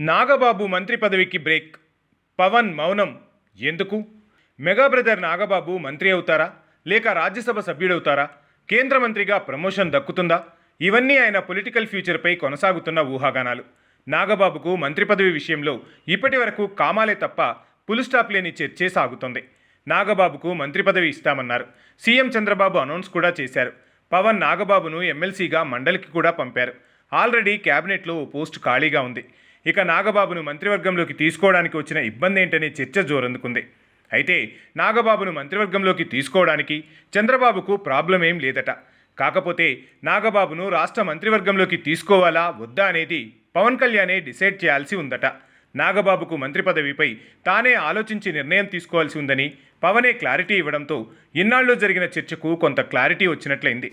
నాగబాబు మంత్రి పదవికి బ్రేక్. పవన్ మౌనం. ఎందుకు? మెగా బ్రదర్ నాగబాబు మంత్రి అవుతారా? లేక రాజ్యసభ సభ్యుడవుతారా? కేంద్ర మంత్రిగా ప్రమోషన్ దక్కుతుందా? ఇవన్నీ ఆయన పొలిటికల్ ఫ్యూచర్పై కొనసాగుతున్న ఊహాగానాలు. నాగబాబుకు మంత్రి పదవి విషయంలో ఇప్పటి వరకు కామాలే తప్ప పులుస్టాప్ లేని చర్చే సాగుతోంది. నాగబాబుకు మంత్రి పదవి ఇస్తామన్నారు. సీఎం చంద్రబాబు అనౌన్స్ కూడా చేశారు. పవన్ నాగబాబును ఎమ్మెల్సీగా మండలికి కూడా పంపారు. ఆల్రెడీ క్యాబినెట్లో ఓ పోస్టు ఖాళీగా ఉంది. ఇక నాగబాబును మంత్రివర్గంలోకి తీసుకోవడానికి వచ్చిన ఇబ్బంది ఏంటనే చర్చ జోరందుకుంది. అయితే నాగబాబును మంత్రివర్గంలోకి తీసుకోవడానికి చంద్రబాబుకు ప్రాబ్లం ఏం లేదట. కాకపోతే నాగబాబును రాష్ట్ర మంత్రివర్గంలోకి తీసుకోవాలా వద్దా అనేది పవన్ కళ్యాణే డిసైడ్ చేయాల్సి ఉందట. నాగబాబుకు మంత్రి పదవిపై తానే ఆలోచించి నిర్ణయం తీసుకోవాల్సి ఉందని పవనే క్లారిటీ ఇవ్వడంతో ఇన్నాళ్ళు జరిగిన చర్చకు కొంత క్లారిటీ వచ్చినట్లయింది.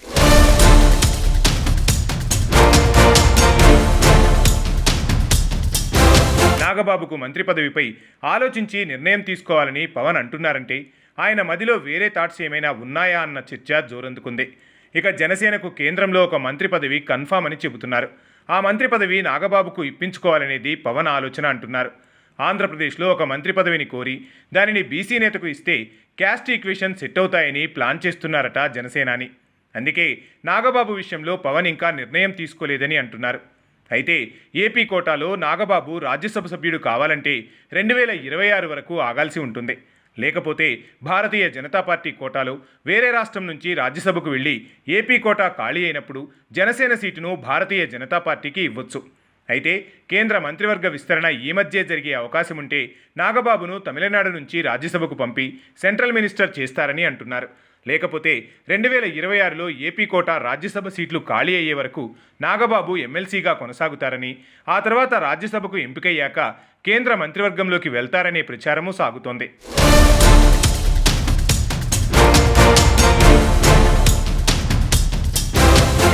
నాగబాబుకు మంత్రి పదవిపై ఆలోచించి నిర్ణయం తీసుకోవాలని పవన్ అంటున్నారంటే ఆయన మదిలో వేరే థాట్స్ ఏమైనా ఉన్నాయా అన్న చర్చ జోరందుకుంది. ఇక జనసేనకు కేంద్రంలో ఒక మంత్రి పదవి కన్ఫామ్ అని చెబుతున్నారు. ఆ మంత్రి పదవి నాగబాబుకు ఇప్పించుకోవాలనేది పవన్ ఆలోచన అంటున్నారు. ఆంధ్రప్రదేశ్లో ఒక మంత్రి పదవిని కోరి దానిని బీసీ నేతకు ఇస్తే క్యాస్ట్ ఈక్వేషన్ సెట్ అవుతాయని ప్లాన్ చేస్తున్నారట జనసేనాని. అందుకే నాగబాబు విషయంలో పవన్ ఇంకా నిర్ణయం తీసుకోలేదని అంటున్నారు. అయితే ఏపీ కోటాలో నాగబాబు రాజ్యసభ సభ్యుడు కావాలంటే రెండు వేల ఇరవై ఆరు వరకు ఆగాల్సి ఉంటుంది. లేకపోతే భారతీయ జనతా పార్టీ కోటాలో వేరే రాష్ట్రం నుంచి రాజ్యసభకు వెళ్ళి ఏపీ కోటా ఖాళీ అయినప్పుడు జనసేన సీటును భారతీయ జనతా పార్టీకి ఇవ్వచ్చు. అయితే కేంద్ర మంత్రివర్గ విస్తరణ ఈ మధ్య జరిగే అవకాశం ఉంటే నాగబాబును తమిళనాడు నుంచి రాజ్యసభకు పంపి సెంట్రల్ మినిస్టర్ చేస్తారని అంటున్నారు. లేకపోతే రెండు వేల ఇరవై ఆరులో ఏపీ కోట రాజ్యసభ సీట్లు ఖాళీ అయ్యే వరకు నాగబాబు ఎమ్మెల్సీగా కొనసాగుతారని ఆ తర్వాత రాజ్యసభకు ఎంపికయ్యాక కేంద్ర మంత్రివర్గంలోకి వెళ్తారనే ప్రచారము సాగుతోంది.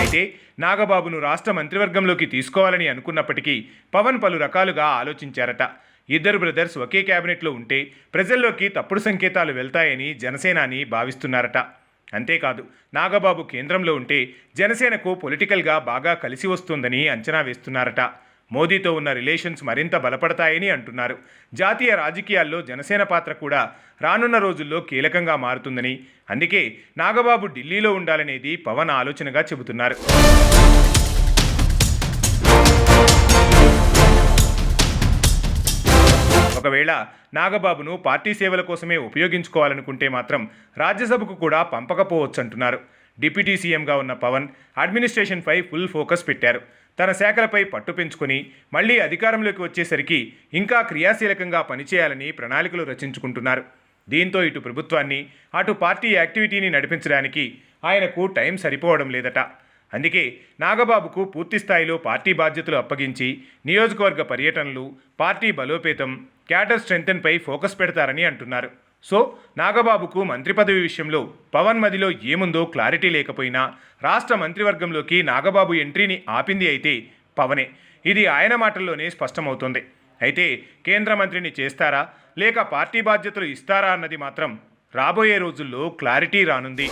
అయితే నాగబాబును రాష్ట్ర మంత్రివర్గంలోకి తీసుకోవాలని అనుకున్నప్పటికీ పవన్ పలు రకాలుగా ఆలోచించారట. ఇద్దరు బ్రదర్స్ ఒకే క్యాబినెట్లో ఉంటే ప్రజల్లోకి తప్పుడు సంకేతాలు వెళ్తాయని జనసేనాని భావిస్తున్నారట. అంతేకాదు నాగబాబు కేంద్రంలో ఉంటే జనసేనకు పొలిటికల్గా బాగా కలిసి వస్తుందని అంచనా వేస్తున్నారట. మోదీతో ఉన్న రిలేషన్స్ మరింత బలపడతాయని అంటున్నారు. జాతీయ రాజకీయాల్లో జనసేన పాత్ర కూడా రానున్న రోజుల్లో కీలకంగా మారుతుందని అందుకే నాగబాబు ఢిల్లీలో ఉండాలనేది పవన్ ఆలోచనగా చెబుతున్నారు. ఒకవేళ నాగబాబును పార్టీ సేవల కోసమే ఉపయోగించుకోవాలనుకుంటే మాత్రం రాజ్యసభకు కూడా పంపకపోవచ్చంటున్నారు. డిప్యూటీ సీఎంగా ఉన్న పవన్ అడ్మినిస్ట్రేషన్పై ఫుల్ ఫోకస్ పెట్టారు. తన శాఖలపై పట్టు పెంచుకొని మళ్ళీ అధికారంలోకి వచ్చేసరికి ఇంకా క్రియాశీలకంగా పనిచేయాలని ప్రణాళికలు రచించుకుంటున్నారు. దీంతో ఇటు ప్రభుత్వాన్ని అటు పార్టీ యాక్టివిటీని నడిపించడానికి ఆయనకు టైం సరిపోవడం లేదట. అందుకే నాగబాబుకు పూర్తి స్థాయిలో పార్టీ బాధ్యతలు అప్పగించి నియోజకవర్గ పర్యటనలు పార్టీ బలోపేతం క్యాటర్ స్ట్రెంగ్తన్పై ఫోకస్ పెడతారని అంటున్నారు. సో నాగబాబుకు మంత్రి పదవి విషయంలో పవన్ మదిలో ఏముందో క్లారిటీ లేకపోయినా రాష్ట్ర మంత్రివర్గంలోకి నాగబాబు ఎంట్రీని ఆపింది అయితే పవనే. ఇది ఆయన మాటల్లోనే స్పష్టమవుతుంది. అయితే కేంద్ర మంత్రిని చేస్తారా? లేక పార్టీ బాధ్యతలు ఇస్తారా అన్నది మాత్రం రాబోయే రోజుల్లో క్లారిటీ రానుంది.